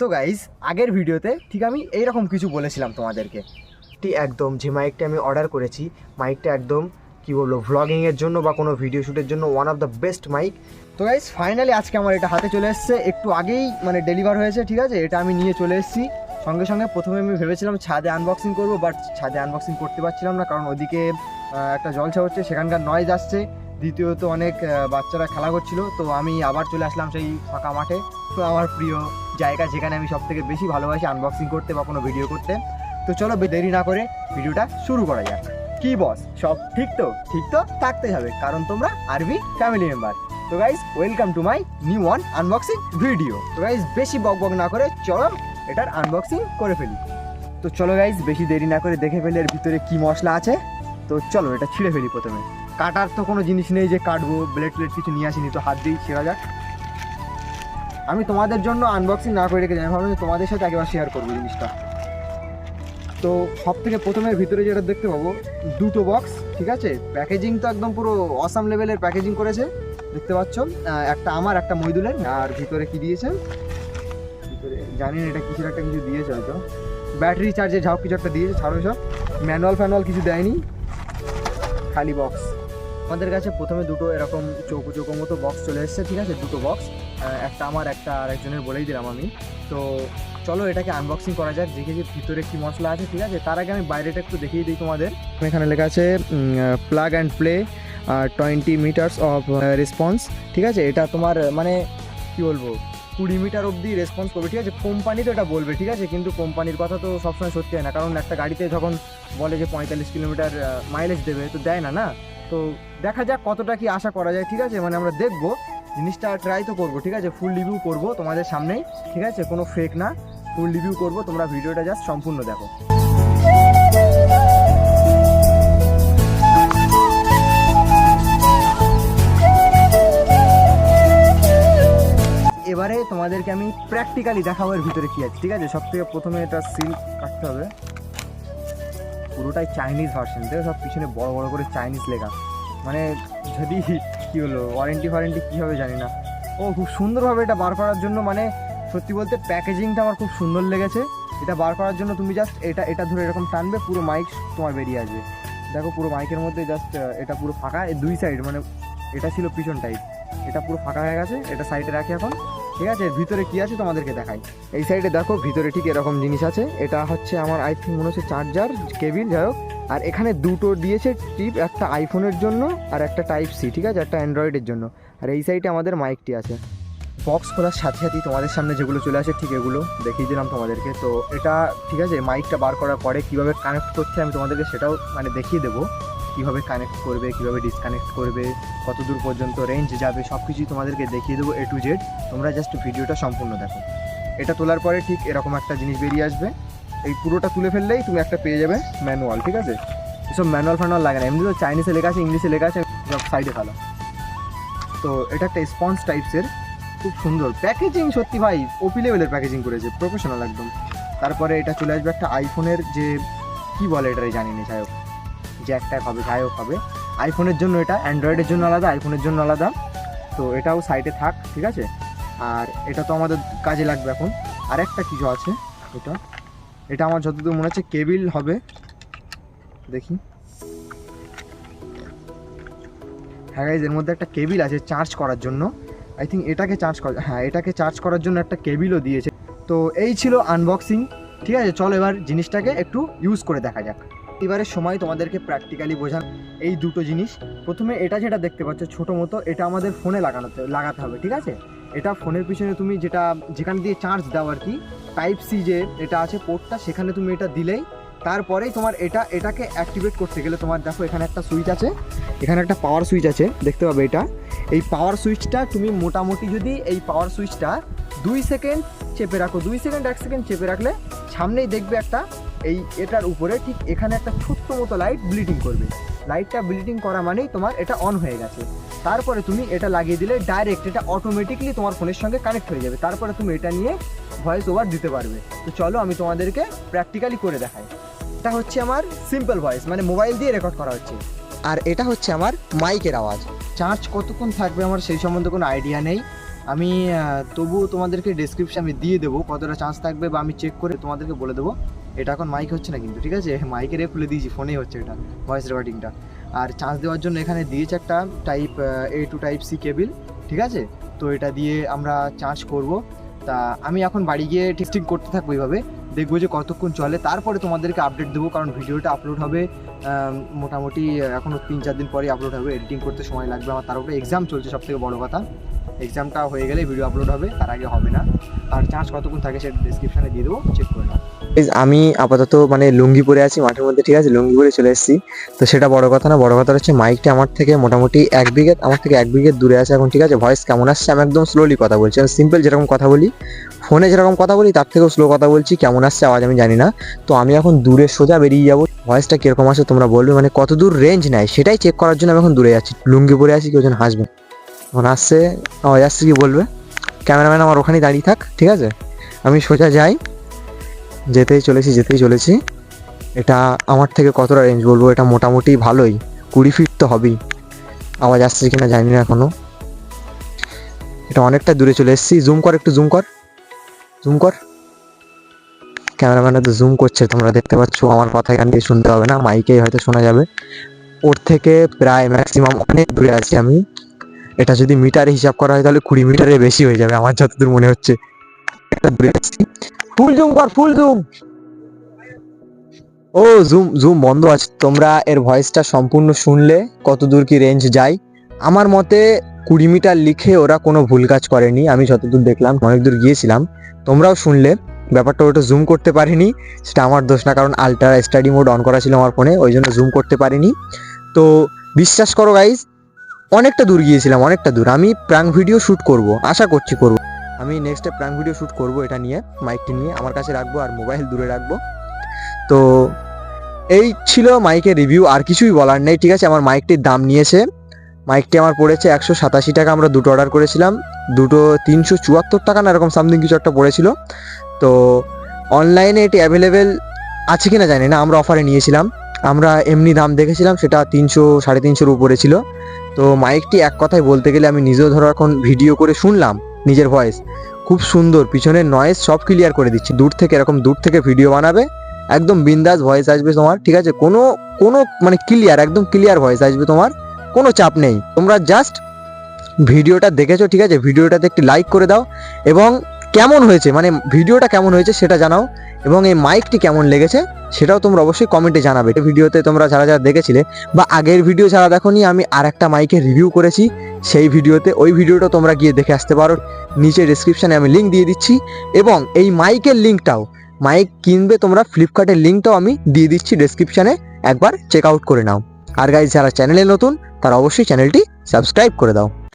তো গাইজ আগের ভিডিওতে ঠিক আমি এইরকম কিছু বলেছিলাম তোমাদেরকে। একদম যে মাইকটা আমি অর্ডার করেছি মাইকটা একদম কি বলব ভ্লগিংয়ের জন্য বা কোনো ভিডিও শ্যুটের জন্য one of the best mike তো গাইজ ফাইনালি আজকে আমার এটা হাতে চলে এসেছে। একটু আগেই মানে ডেলিভার হয়েছে, ঠিক আছে? এটা আমি নিয়ে চলে এসেছি। সঙ্গে সঙ্গে প্রথমে আমি ভেবেছিলাম ছাদে আনবক্সিং করব বাট ছাদে আনবক্সিং করতে পারছিলাম না, কারণ ওদিকে একটা জলসা হচ্ছে, সেখানকার নয়েজ আসছে। দ্বিতীয়ত অনেক বাচ্চারা খেলা করছিল, তো আমি আবার চলে আসলাম সেই ফাঁকা মাঠে। তো আমার প্রিয় জায়গা যেখানে আমি সব থেকে বেশি ভালোবাসি আনবক্সিং করতে বা কোনো ভিডিও করতে। তো চলো দেরি না করে ভিডিওটা শুরু করা যাক। কি বস সব ঠিক তো? ঠিক তো? থাকতে হবে, কারণ তোমরা আরবি ফ্যামিলি মেম্বার তো guys welcome to my new one unboxing video তো গাইজ বেশি বক বক না করে চলো এটার আনবক্সিং করে ফেলি। তো চলো গাইজ বেশি দেরি না করে দেখে ফেলি এর ভিতরে কি মশলা আছে। তো চলো এটা ছিঁড়ে ফেলি প্রথমে। কাটার তো কোনো জিনিস নেই যে কাটবো ব্লেড প্লেট কিছু নিয়ে আসিনি, তো হাত দিয়েই ছেঁড়া যাক। আমি তোমাদের জন্য আনবক্সিং না করে রেখে যাই ভাবলাম তোমাদের সাথে একবার শেয়ার করব জিনিসটা। তো সব থেকে প্রথমে ভিতরে যেটা দেখতে পাবো, দুটো বক্স ঠিক আছে? প্যাকেজিং তো একদম পুরো অসাম লেভেলের প্যাকেজিং করেছে, দেখতে পাচ্ছ? একটা আমার, একটা মইদুলের, আর ভিতরে কি দিয়েছে? ভিতরে জানি না এটা কিছুর একটা কিছু দিয়েছে হয়তো। ব্যাটারি চার্জে ঝাও কিছু একটা দিয়েছে, ছাড়ো সব। ম্যানুয়াল ফ্যানুয়াল কিছু দেয়নি। খালি বক্স আমাদের কাছে প্রথমে দুটো এরকম চৌকো চৌকো মতো বক্স চলে এসেছে, ঠিক আছে? দুটো বক্স একটা আমার একটা আরেকজনের বলেই দিলাম আমি। তো চলো এটাকে আনবক্সিং করা যাক, দেখে যে ভিতরে কি মশলা আছে, ঠিক আছে? তার আগে আমি বাইরেটা একটু দেখিয়ে দিই তোমাদের। এখানে লেখা আছে plug and play twenty metres of response ঠিক আছে? এটা তোমার মানে কি বলব? কুড়ি মিটার অবধি রেসপন্স করবে, ঠিক আছে? কোম্পানি তো এটা বলবে, ঠিক আছে? কিন্তু কোম্পানির কথা তো সবসময় সত্যি হয় না, কারণ একটা গাড়িতে যখন বলে যে পঁয়তাল্লিশ কিলোমিটার মাইলেজ দেবে, তো দেয় না না? তো দেখা যাক কতটা কি আশা করা যায়, ঠিক আছে? মানে আমরা দেখব। জিনিসটা ট্রাই তো করব, ঠিক আছে? ফুল রিভিউ করব তোমাদের সামনেই, ঠিক আছে? কোনো ফেক না। ফুল রিভিউ করব, তোমরা ভিডিওটা জাস্ট সম্পূর্ণ দেখো। এবারে তোমাদেরকে আমি প্র্যাকটিক্যালি দেখাবো এর ভিতরে কি আছে, ঠিক আছে? সব থেকে প্রথমে এটা সিল কাটতে হবে। পুরোটাই চাইনিজ ভার্সন দেখো সব পিছনে বড় বড় করে চাইনিজ লেখা। মানে যদি কি হলো? ওয়ারেন্টি ফারেন্টি কী হবে জানি না। ও, খুব সুন্দরভাবে এটা বার করার জন্য মানে সত্যি বলতে প্যাকেজিংটা আমার খুব সুন্দর লেগেছে। এটা বার করার জন্য তুমি জাস্ট এটা এটা ধরে এরকম টানবে, পুরো মাইক তোমার বেরিয়ে আসবে। দেখো পুরো মাইকের মধ্যে জাস্ট এটা পুরো ফাঁকা দুই সাইড মানে এটা ছিল পিছন টাইপ এটা পুরো ফাঁকা হয়ে গেছে, এটা সাইডে রাখি এখন। ঠিক আছে? ভিতরে কি আছে তোমাদেরকে দেখাই। এই সাইডে দেখো, ভিতরে ঠিক এরকম জিনিস আছে। এটা হচ্ছে আমার আই থিঙ্ক মনে হচ্ছে চার্জার কেবিল যাই হোক। আর এখানে দুটো দিয়েছে টিপ, একটা আইফোনের জন্য আর একটা টাইপ সি ঠিক আছে? একটা অ্যান্ড্রয়েডের জন্য। আর এই সাইডে আমাদের মাইকটি আছে। বক্স খোলার সাথে সাথেই তোমাদের সামনে যেগুলো চলে আসে, ঠিক এগুলো দেখিয়ে দিলাম তোমাদেরকে। তো এটা, ঠিক আছে? মাইকটা বার করার পরে কীভাবে কানেক্ট করছে আমি তোমাদেরকে সেটাও মানে দেখিয়ে দেবো। কীভাবে কানেক্ট করবে, কীভাবে ডিসকানেক্ট করবে কত দূর পর্যন্ত রেঞ্জ যাবে সব কিছুই তোমাদেরকে দেখিয়ে দেবো এ টু জেড তোমরা জাস্ট ভিডিওটা সম্পূর্ণ দেখো। এটা তোলার পরে ঠিক এরকম একটা জিনিস বেরিয়ে আসবে। এই পুরোটা তুলে ফেললেই তুমি একটা পেয়ে যাবে ম্যানুয়াল ঠিক আছে? এসব ম্যানুয়াল ফ্যানুয়াল লাগে না। এমনি তো চাইনিজে লেখা আছে ইংলিশে লেখা আছে, সব সাইডে ফেলো। তো এটা একটা স্পঞ্জ টাইপসের খুব সুন্দর। প্যাকেজিং সত্যি ভাই ওপি লেভেলের প্যাকেজিং করেছে প্রফেশনাল একদম। তারপরে এটা চলে আসবে একটা আইফোনের যে, কি বলে এটারে জানি না, যাই হোক। জ্যাক ট্যাক হবে, যাই হোক হবে। আইফোনের জন্য এটা অ্যান্ড্রয়েডের জন্য আলাদা আইফোনের জন্য আলাদা। তো এটাও সাইডে থাক, ঠিক আছে? আর এটা তো আমাদের কাজে লাগবে এখন। আর একটা কিছু আছে, এটা। এটা আমার যতদূর মনে হচ্ছে কেবিল হবে। দেখি। হ্যাঁ guys, এর মধ্যে একটা কেবিল আছে চার্জ করার জন্য। আই থিঙ্ক এটাকে চার্জ করা হ্যাঁ এটাকে চার্জ করার জন্য একটা কেবিলও দিয়েছে। তো এই ছিল আনবক্সিং ঠিক আছে চলো এবার জিনিসটাকে একটু ইউজ করে দেখা যাক। এবারে সময় তোমাদেরকে প্র্যাকটিক্যালি বোঝান এই দুটো জিনিস। প্রথমে এটা যেটা দেখতে পাচ্ছ ছোটো মতো এটা আমাদের ফোনে লাগানোতে লাগাতে হবে ঠিক আছে? এটা ফোনের পিছনে তুমি যেটা, যেখান দিয়ে চার্জ দাও আর কি টাইপ সি যে এটা আছে পোর্টটা সেখানে তুমি এটা দিলেই তারপরেই তোমার এটা, এটাকে অ্যাক্টিভেট করতে গেলে তোমার দেখো এখানে একটা সুইচ আছে, এখানে একটা পাওয়ার সুইচ আছে, দেখতে পাবে এটা। এই পাওয়ার সুইচটা তুমি মোটামুটি যদি এই পাওয়ার সুইচটা দুই সেকেন্ড চেপে রাখো, দুই সেকেন্ড এক সেকেন্ড চেপে রাখলে সামনেই দেখবে একটা এই এটার উপরে ঠিক এখানে একটা ছোট্ট মতো লাইট ব্লিডিং করবে। লাইটটা ব্লিডিং করা মানেই তোমার এটা অন হয়ে গেছে। তারপরে তুমি এটা লাগিয়ে দিলে ডাইরেক্ট এটা অটোমেটিকলি তোমার ফোনের সঙ্গে কানেক্ট হয়ে যাবে। তারপরে তুমি এটা নিয়ে ভয়েস ওভার দিতে পারবে। তো চলো আমি তোমাদেরকে প্র্যাকটিক্যালি করে দেখাই। এটা হচ্ছে আমার সিম্পল ভয়েস মানে মোবাইল দিয়ে রেকর্ড করা হচ্ছে। আর এটা হচ্ছে আমার মাইকের আওয়াজ। চার্জ কতক্ষণ থাকবে আমার সেই সম্বন্ধে কোনো আইডিয়া নেই। আমি তবু তোমাদেরকে ডেসক্রিপশন আমি দিয়ে দেবো, কতটা চান্স থাকবে বা আমি চেক করে তোমাদেরকে বলে দেবো। এটা এখন মাইক হচ্ছে না কিন্তু, ঠিক আছে? মাইকের এ খুলে দিয়েছি ফোনেই হচ্ছে এটা ভয়েস রেকর্ডিংটা আর চান্স দেওয়ার জন্য এখানে দিয়েছে একটা type A to type C cable ঠিক আছে? তো এটা দিয়ে আমরা চার্জ করব। তা আমি এখন বাড়ি গিয়ে টেস্টিং করতে থাকব এইভাবে। দেখব যে কতক্ষণ চলে। তারপরে তোমাদেরকে আপডেট দেবো, কারণ ভিডিওটা আপলোড হবে মোটামুটি এখনও তিন, চার দিন পরে আপলোড হবে। এডিটিং করতে সময় লাগবে আমার। তার উপরে এক্সাম চলছে সব থেকে বড়ো কথা। এক্সামটা হয়ে গেলে ভিডিও আপলোড হবে, তার আগে হবে না। আর চার্জ কতক্ষণ থাকে সেটা ডিসক্রিপশানে দিয়ে দেবো চেক করে নাও। আমি আপাতত মানে লুঙ্গি পরে আছি, মাঠের মধ্যে, ঠিক আছে? লুঙ্গি পরে চলে এসেছি। তো সেটা বড় কথা না, বড় কথা হচ্ছে মাইকটা আমার থেকে মোটামুটি এক বিঘে, আমার থেকে এক বিঘে দূরে আছে এখন, ঠিক আছে? ভয়েস কেমন আসছে? আমি একদম স্লোলি কথা বলছি। আমি সিম্পল যেরকম কথা বলি ফোনে যেরকম কথা বলি, তার থেকেও স্লো কথা বলছি। কেমন আসছে আওয়াজ আমি জানি না। তো আমি এখন দূরে সোজা বেরিয়ে যাব। ভয়েসটা কীরকম আসে তোমরা বলবে? মানে কত দূর রেঞ্জ নেয় সেটাই চেক করার জন্য আমি এখন দূরে যাচ্ছি লুঙ্গি পরে আছি, কেউ যেন হাসবে। এখন আসছে, আওয়াজ আসছে কি বলবে? ক্যামেরাম্যান আমার ওখানেই দাঁড়িয়ে থাক, ঠিক আছে? আমি সোজা যাই। যেতেই চলেছি যেতেই চলেছি। এটা আমার থেকে কতটা রেঞ্জ বলব? এটা মোটামুটি ভালোই। কুড়ি ফিট তো হবেই। আওয়াজ আসছে কিনা জানি না এখনও এটা অনেকটা দূরে চলে এসেছি। জুম কর একটু জুম কর। জুম কর। ক্যামেরাম্যানে তো জুম করছে, তোমরা দেখতে পাচ্ছ। আমার কথা এখান দিয়ে শুনতে হবে না। মাইকেই হয়তো শোনা যাবে। ওর থেকে প্রায় ম্যাক্সিমাম অনেক দূরে আছি আমি। এটা যদি মিটারে হিসাব করা হয় তাহলে কুড়ি মিটারে বেশি হয়ে যাবে, আমার যতদূর মনে হচ্ছে। একটা দূরে আছি। ফুল জুম কর, ফুল জুম। ও, জুম জুম বন্ধ আছে। তোমরা এর ভয়েসটা সম্পূর্ণ শুনলে কত দূর কি রেঞ্জ যায়। আমার মতে কুড়ি মিটার লিখে ওরা কোনো ভুল কাজ করেনি। আমি যতদূর দেখলাম, অনেক দূর গিয়েছিলাম। তোমরাও শুনলে। ব্যাপারটা ওটা জুম করতে পারিনি। সেটা আমার দোষ না, কারণ আলট্রা স্টাডি মোড অন করা ছিল আমার ফোনে ওই জন্য জুম করতে পারিনি। তো বিশ্বাস করো গাইজ অনেকটা দূর গিয়েছিলাম, অনেকটা দূর। আমি প্রাঙ্ক ভিডিও শ্যুট করব। আশা করছি করব। আমি নেক্সটে প্রাঙ্ক ভিডিও শ্যুট করব এটা নিয়ে মাইকটি নিয়ে, আমার কাছে রাখব আর মোবাইল দূরে রাখব। তো এই ছিল মাইকের রিভিউ আর কিছুই বলার নেই, ঠিক আছে? আমার মাইকটির দাম নিয়েছে। মাইকটি আমার পড়েছে একশো সাতাশি টাকা, আমরা দুটো অর্ডার করেছিলাম। দুটো তিনশো চুয়াত্তর টাকা না, এরকম সামথিং কিছু একটা পড়েছিল। তো অনলাইনে এটি অ্যাভেলেবেল আছে কিনা জানি না, আমরা অফারে নিয়েছিলাম। আমরা এমনি দাম দেখেছিলাম, সেটা তিনশো, সাড়ে তিনশোর উপরে ছিল। তো মাইকটি এক কথায় বলতে গেলে আমি নিজেও ধরো এখন ভিডিও করে শুনলাম। নিজের ভয়েস খুব সুন্দর পিছনে নয়েজ সব ক্লিয়ার করে দিচ্ছি। দূর থেকে এরকম দূর থেকে ভিডিও বানাবে, একদম বিন্দাস ভয়েস আসবে তোমার, ঠিক আছে? কোনো কোনো মানে ক্লিয়ার একদম ক্লিয়ার ভয়েস আসবে তোমার, কোনো চাপ নেই। তোমরা জাস্ট ভিডিওটা দেখেছ, ঠিক আছে? ভিডিওটাতে একটি লাইক করে দাও এবং কেমন হয়েছে মানে ভিডিওটা কেমন হয়েছে সেটা জানাও এবং এই মাইকটি কেমন লেগেছে সেটাও তোমরা অবশ্যই কমেন্টে জানাবে। ভিডিওতে তোমরা যারা যারা দেখেছিলে বা আগের ভিডিও যারা দেখোনি, আমি আর একটা মাইকের রিভিউ করেছি। সেই ভিডিওতে ওই ভিডিওটা তোমরা গিয়ে দেখে আসতে পারো। নিচে ডিসক্রিপশানে আমি লিঙ্ক দিয়ে দিচ্ছি। এবং এই মাইকের লিঙ্কটাও মাইক কিনবে তোমরা ফ্লিপকার্টের লিঙ্কটাও আমি দিয়ে দিচ্ছি ডেসক্রিপশানে একবার চেক আউট করে নাও। আর গাইজ যারা চ্যানেলে নতুন, তারা অবশ্যই চ্যানেলটি সাবস্ক্রাইব করে দাও।